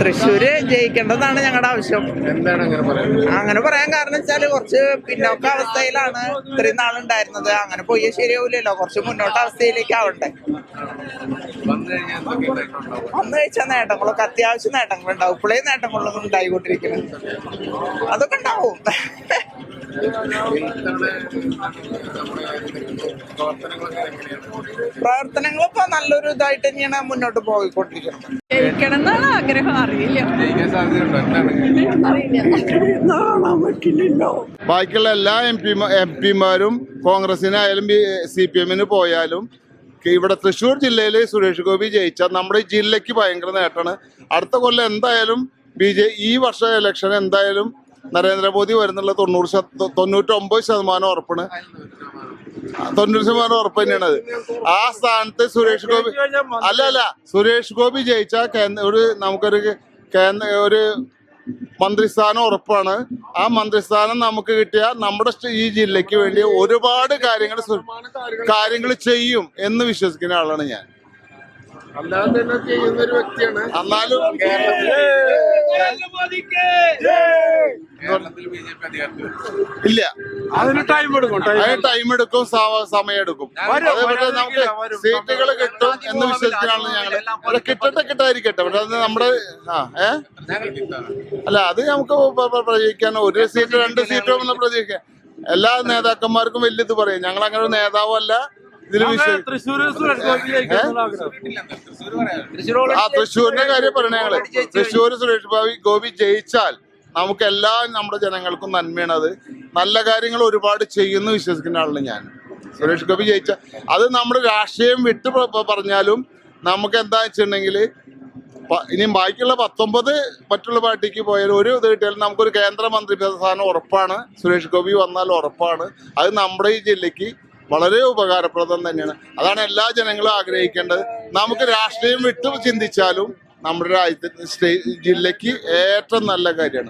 തൃശ്ശൂര് ജയിക്കേണ്ടതാണ് ഞങ്ങളുടെ ആവശ്യം. എന്താണ് അങ്ങനെ പറയുന്നത് അങ്ങനെ പറയാൻ കാരണം വെച്ചാൽ കുറച്ച് പിന്നോക്ക അവസ്ഥയിലാണ് ഇത്രയും നാളുണ്ടായിരുന്നത്. അങ്ങനെ പോയി ശരിയാവില്ലല്ലോ കുറച്ച് മുന്നോട്ട അവസ്ഥയിലേക്ക് ആവണ്ടേ വന്നു കഴിച്ചാൽ നേട്ടങ്ങളൊക്കെ അത്യാവശ്യം നേട്ടങ്ങളുണ്ടാവും. ഇപ്പോഴേ നേട്ടങ്ങളൊന്നും ഉണ്ടായിക്കൊണ്ടിരിക്കുന്നത് അതൊക്കെ ഉണ്ടാവും. പ്രവർത്തനങ്ങളിപ്പോ നല്ലൊരു ഇതായിട്ട് തന്നെയാണ് മുന്നോട്ട് പോയിക്കൊണ്ടിരിക്കുന്നത്. ജയിക്കണം എന്നാണ് ആഗ്രഹം. അറിയില്ല. ബാക്കിയുള്ള എല്ലാ എം പി എം പിമാരും കോൺഗ്രസിനായാലും സി പി എമ്മിന് പോയാലും ഇവിടെ തൃശ്ശൂർ ജില്ലയിൽ സുരേഷ് ഗോപി ജയിച്ച നമ്മുടെ ഈ ജില്ലയ്ക്ക് ഭയങ്കര നേട്ടമാണ്. അടുത്ത കൊല്ലം എന്തായാലും ബി ജെ ഈ വർഷം ഇലക്ഷൻ എന്തായാലും നരേന്ദ്രമോദി വരുന്നുള്ള തൊണ്ണൂറ് ശത തൊണ്ണൂറ്റൊമ്പത് ശതമാനം ഉറപ്പാണ്. തൊണ്ണൂറ് ശതമാനം ഉറപ്പ് തന്നെയാണ് അത്. ആ സ്ഥാനത്ത് സുരേഷ് ഗോപി അല്ല അല്ല. സുരേഷ് ഗോപി ജയിച്ചാൽ കേന്ദ്ര ഒരു നമുക്കൊരു കേന്ദ്ര ഒരു മന്ത്രിസ്ഥാനം ഉറപ്പാണ്. ആ മന്ത്രിസ്ഥാനം നമുക്ക് കിട്ടിയാൽ നമ്മുടെ ഈ ജില്ലയ്ക്ക് വേണ്ടി ഒരുപാട് കാര്യങ്ങൾ കാര്യങ്ങൾ ചെയ്യും എന്ന് വിശ്വസിക്കുന്ന ആളാണ് ഞാൻ. അല്ലാതെ ചെയ്യുന്ന ഒരു വ്യക്തിയാണ് എന്നാലും കേരളത്തിൽ ബി ജെ പി ഇല്ല. അതിന് ടൈം എടുക്കും അതിന് ടൈം എടുക്കും സ- സമയം എടുക്കും. അതേപോലെ നമുക്ക് സീറ്റുകൾ കിട്ടും എന്ന് വിശ്വസിക്കാണ് ഞങ്ങൾ. അവിടെ കിട്ടട്ടെ കിട്ടാതിരിക്കട്ടെ. പക്ഷെ അത് നമ്മുടെ ആ ഏ? അല്ല അത് നമുക്ക് പ്രതീക്ഷിക്കാൻ ഒരു സീറ്റ് രണ്ട് സീറ്റോ നമ്മൾ പ്രതീക്ഷിക്കാം. എല്ലാ നേതാക്കന്മാർക്കും വലിയ ഇത് പറയും. ഞങ്ങൾ അങ്ങനെ ഒരു നേതാവല്ല? തൃശ്ശൂര്. ആ തൃശ്ശൂരിന്റെ കാര്യം പറയണേ ഞങ്ങൾ. തൃശ്ശൂർ സുരേഷ് ബാബി ഗോപി ജയിച്ചാൽ നമുക്ക് എല്ലാ നമ്മുടെ ജനങ്ങൾക്കും നന്മയാണ് അത് നല്ല കാര്യങ്ങൾ ഒരുപാട് ചെയ്യുന്നു വിശ്വസിക്കുന്ന ആളാണ് ഞാൻ. സുരേഷ് ഗോപി ജയിച്ച അത് നമ്മുടെ രാഷ്ട്രീയം വിട്ട് പറഞ്ഞാലും നമുക്ക് എന്താ വെച്ചിട്ടുണ്ടെങ്കിൽ ഇനി ബാക്കിയുള്ള പത്തൊമ്പത് മറ്റുള്ള പാർട്ടിക്ക് പോയാലും ഒരു ഇത് കിട്ടിയാലും നമുക്കൊരു കേന്ദ്രമന്ത്രി സ്ഥാനം ഉറപ്പാണ്. സുരേഷ് ഗോപി വന്നാൽ ഉറപ്പാണ്. അത് നമ്മുടെ ഈ ജില്ലയ്ക്ക് വളരെ ഉപകാരപ്രദം തന്നെയാണ്. അതാണ് എല്ലാ ജനങ്ങളും ആഗ്രഹിക്കേണ്ടത്. നമുക്ക് രാഷ്ട്രീയം വിട്ട് ചിന്തിച്ചാലും നമ്മുടെ രാജ്യത്തിന് ജില്ലയ്ക്ക് ഏറ്റവും നല്ല കാര്യമാണ്.